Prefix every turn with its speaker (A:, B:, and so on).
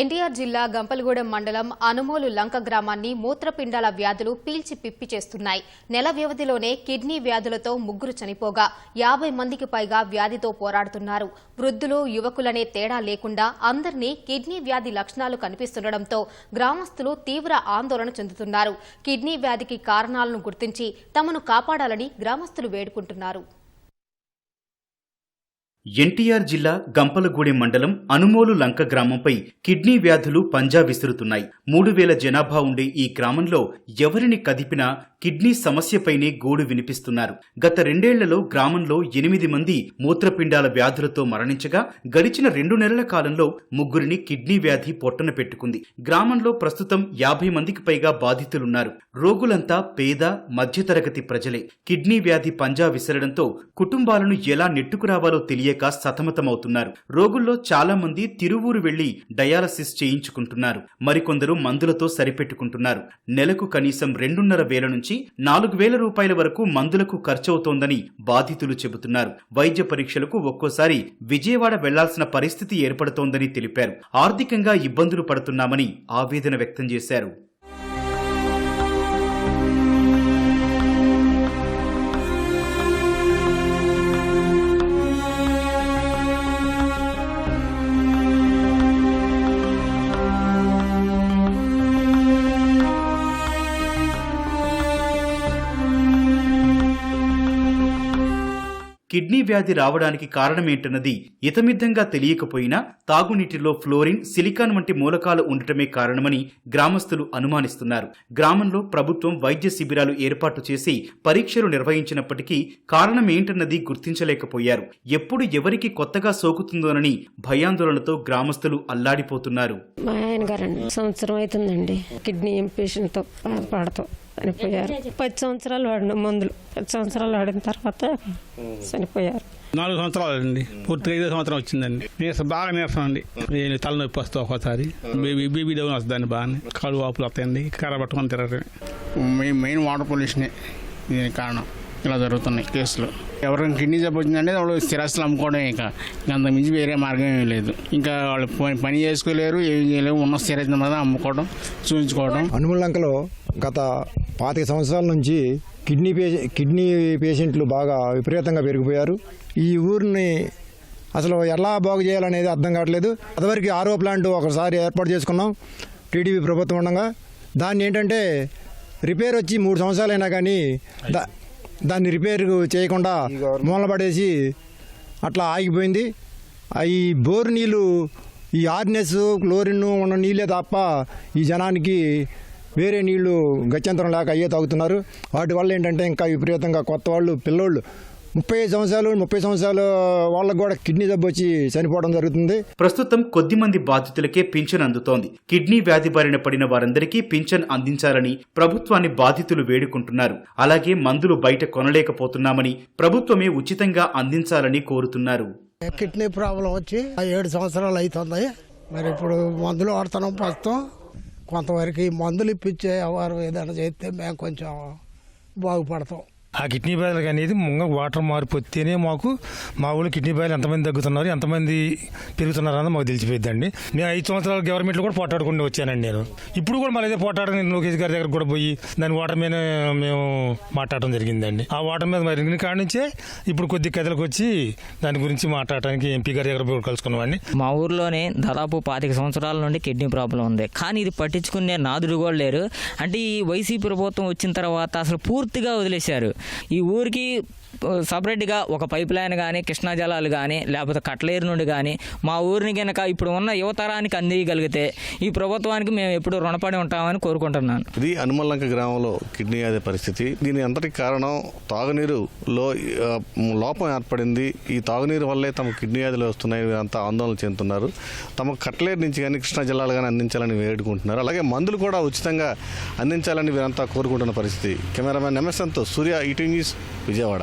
A: ఎన్టీఆర్ జిల్లా గంపలగూడెం మండలం అనుమోలు లంక గ్రామాన్ని మూత్రపిండాల వ్యాధులు పీల్చి పిప్పి చేస్తున్నాయి. నెల వ్యవధిలోనే కిడ్నీ వ్యాధులతో ముగ్గురు చనిపోగా యాభై మందికి పైగా వ్యాధితో పోరాడుతున్నారు. వృద్ధులు యువకులనే తేడా లేకుండా అందరినీ కిడ్నీ వ్యాధి లక్షణాలు కనిపిస్తుండటంతో గ్రామస్తులు తీవ్ర ఆందోళన చెందుతున్నారు. కిడ్నీ వ్యాధికి కారణాలను గుర్తించి తమను కాపాడాలని గ్రామస్తులు వేడుకుంటున్నారు.
B: ఎన్టీఆర్ జిల్లా గంపలగూడెం మండలం అనుమోలు లంక గ్రామంపై కిడ్నీ వ్యాధులు పంజా విసురుతున్నాయి. మూడు వేల జనాభా ఉండే ఈ గ్రామంలో ఎవరిని కదిపినా కిడ్నీ సమస్యపైనే గోడు వినిపిస్తున్నారు. గత రెండేళ్ళలో గ్రామంలో ఎనిమిది మంది మూత్రపిండాల వ్యాధులతో మరణించగా గడిచిన రెండు నెలల కాలంలో ముగ్గురిని కిడ్నీ వ్యాధి పొట్టన పెట్టుకుంది. గ్రామంలో ప్రస్తుతం యాభై మందికి పైగా బాధితులున్నారు. రోగులంతా పేద మధ్యతరగతి ప్రజలే. కిడ్నీ వ్యాధి పంజా విసరడంతో కుటుంబాలను ఎలా నెట్టుకురావాలో తెలియక సతమతమవుతున్నారు. రోగుల్లో చాలా మంది తిరువూరు వెళ్ళి డయాలసిస్ చేయించుకుంటున్నారు. మరికొందరు మందులతో సరిపెట్టుకుంటున్నారు. నెలకు కనీసం రెండున్నర వేల నుంచి నాలుగు వేల రూపాయల వరకు మందులకు ఖర్చవుతోందని బాధితులు చెబుతున్నారు. వైద్య పరీక్షలకు ఒక్కోసారి విజయవాడ వెళ్ళాల్సిన పరిస్థితి ఏర్పడుతోందని తెలిపారు. ఆర్థికంగా ఇబ్బందులు పడుతున్నామని ఆవేదన వ్యక్తం చేశారు. కిడ్నీ వ్యాధి రావడానికి కారణమేంటన్నది ఇతమిద్దంగా తెలియకపోయినా తాగునీటిలో ఫ్లోరిన్ సిలికాన్ వంటి మూలకాలు ఉండటమే కారణమని గ్రామస్తులు అనుమానిస్తున్నారు. గ్రామంలో ప్రభుత్వం వైద్య శిబిరాలు ఏర్పాటు చేసి పరీక్షలు నిర్వహించినప్పటికీ కారణమేంటన్నది గుర్తించలేకపోయారు. ఎప్పుడు ఎవరికి కొత్తగా సోకుతుందోనని భయాందోళనతో గ్రామస్తులు అల్లాడిపోతున్నారు.
C: మా ఆయన గారండి. సంవత్సరం అవుతుందండి. కిడ్నీ పేషెంట్తో బాధపడుతూ చనిపోయారు. పది సంవత్సరాలు వాడిన మందులు. పది సంవత్సరాలు వాడిన తర్వాత చనిపోయారు.
D: నాలుగు సంవత్సరాలు అండి పూర్తిగా ఐదో సంవత్సరం వచ్చిందండి. నీరసం బాగా నీరసం అండి నేను తలనొప్పి వస్తా ఒక్కోసారి. బేబీ బేబీ డౌన్ వస్తుందండి బాగానే. కాళ్ళు వాపులు వస్తాయండి. కర్ర పట్టుకొని తిరగటమే
E: మెయిన్ మెయిన్ వాటర్ పొల్యూషనే దీనికి కారణం. ఇలా జరుగుతున్నాయి కేసులు. ఎవరైనా కిడ్నీ జబ్బు వచ్చిందంటే వాళ్ళు స్థిరాస్తులు అమ్ముకోవడం ఇక. ఇంకా అంత మించి వేరే మార్గం ఏమీ లేదు. ఇంకా వాళ్ళు పని- పని చేసుకోలేరు ఏం చేయలేరు. ఉన్న స్థిరాస్తులు మీద అమ్ముకోవడం చూపించుకోవడం
F: అనుమలంకలో గత పాతిక సంవత్సరాల నుంచి కిడ్నీ పేషె కిడ్నీ పేషెంట్లు బాగా విపరీతంగా పెరిగిపోయారు. ఈ ఊరిని అసలు ఎలా బాగు చేయాలనేది అర్థం కావట్లేదు. అదివరకు ఆరో ప్లాంట్ ఒకసారి ఏర్పాటు చేసుకున్నాం. టీడీపీ ప్రభుత్వం ఉండగా దాన్ని ఏంటంటే రిపేర్ వచ్చి మూడు సంవత్సరాలైనా కానీ దా దాన్ని రిపేర్ చేయకుండా మూలపడేసి అట్లా ఆగిపోయింది. ఈ బోరు నీళ్ళు ఈ ఆర్నెస్ క్లోరిన్ ఉన్న నీళ్ళే తప్ప ఈ జనానికి వేరే నీళ్ళు గత్యంతరం లేక అయ్యే తాగుతున్నారు. వాటి వల్ల ఏంటంటే ఇంకా విపరీతంగా కొత్త వాళ్ళు పిల్లోళ్ళు ముప్పై ఐదు సంవత్సరాలు ముప్పై సంవత్సరాలు వాళ్ళకు కూడా కిడ్నీ జబ్బు వచ్చి చనిపోవడం జరుగుతుంది.
B: ప్రస్తుతం కొద్ది మంది బాధితులకే పింఛన్ అందుతోంది. కిడ్నీ వ్యాధి బారిన పడిన వారందరికీ పింఛన్ అందించాలని ప్రభుత్వాన్ని బాధితులు వేడుకుంటున్నారు. అలాగే మందులు బయట కొనలేకపోతున్నామని ప్రభుత్వమే ఉచితంగా అందించాలని కోరుతున్నారు.
G: కిడ్నీ ప్రాబ్లం వచ్చి ఆ ఏడు సంవత్సరాలు అవుతుంది. మరి ఇప్పుడు మందులు వాడుతున్నాం ప్రస్తుతం. కొంతవరకు ఈ మందులు ఇప్పించే వారు ఏదైనా చేస్తే మేము కొంచెం బాగుపడతాం.
H: ఆ కిడ్నీ బాయిలకి అనేది ముంగ వాటర్ మారిపోతేనే మాకు మా ఊళ్ళో కిడ్నీ బాయిలు ఎంతమంది తగ్గుతున్నారు ఎంతమంది పెరుగుతున్నారు అన్నది మాకు తెలిసిపోయిందండి నేను ఐదు సంవత్సరాలు గవర్నమెంట్లో కూడా పోటాడుకుంటూ వచ్చానండి నేను. ఇప్పుడు కూడా మళ్ళీ పోటాడని లోకేష్ గారి దగ్గర కూడా పోయి దాని వాటర్ మీద మేము మాట్లాడటం జరిగిందండి. ఆ వాటర్ మీద మరి కాడ నుంచే ఇప్పుడు కొద్ది కథలకు వచ్చి దాని గురించి మాట్లాడటానికి ఎంపీ గారి దగ్గర కలుసుకున్నామండి.
I: మా ఊర్లోనే దాదాపు పాతిక సంవత్సరాల నుండి కిడ్నీ ప్రాబ్లం ఉంది. కానీ ఇది పట్టించుకునే నాదుడు కూడా లేరు. అంటే ఈ వైసీపీ ప్రభుత్వం వచ్చిన తర్వాత అసలు పూర్తిగా వదిలేశారు. ఈ ఊరికి సపరేట్గా ఒక పైప్ లైన్ కానీ కృష్ణా జలాలు కానీ లేకపోతే కట్లేరు నుండి కానీ మా ఊరిని కనుక ఇప్పుడు ఉన్న యువతరానికి అందియగలిగితే ఈ ప్రభుత్వానికి మేము ఎప్పుడు రుణపడి ఉంటామని కోరుకుంటున్నాను.
J: ఇది అనుమలంక గ్రామంలో కిడ్నీ వ్యాధి పరిస్థితి. దీని అంతటి కారణం తాగునీరులో లోపం ఏర్పడింది. ఈ తాగునీరు వల్లే తమ కిడ్నీ వ్యాధులు వస్తున్నాయి అంతా ఆందోళన చెందుతున్నారు. తమ కట్లేరు నుంచి కానీ కృష్ణా జిల్లాలు కానీ అందించాలని వేడుకుంటున్నారు. అలాగే మందులు కూడా ఉచితంగా అందించాలని వీరంతా కోరుకుంటున్న పరిస్థితి. కెమెరామెన్ ఎంఎస్ఎన్తో సూర్య ఈటీ న్యూస్ విజయవాడ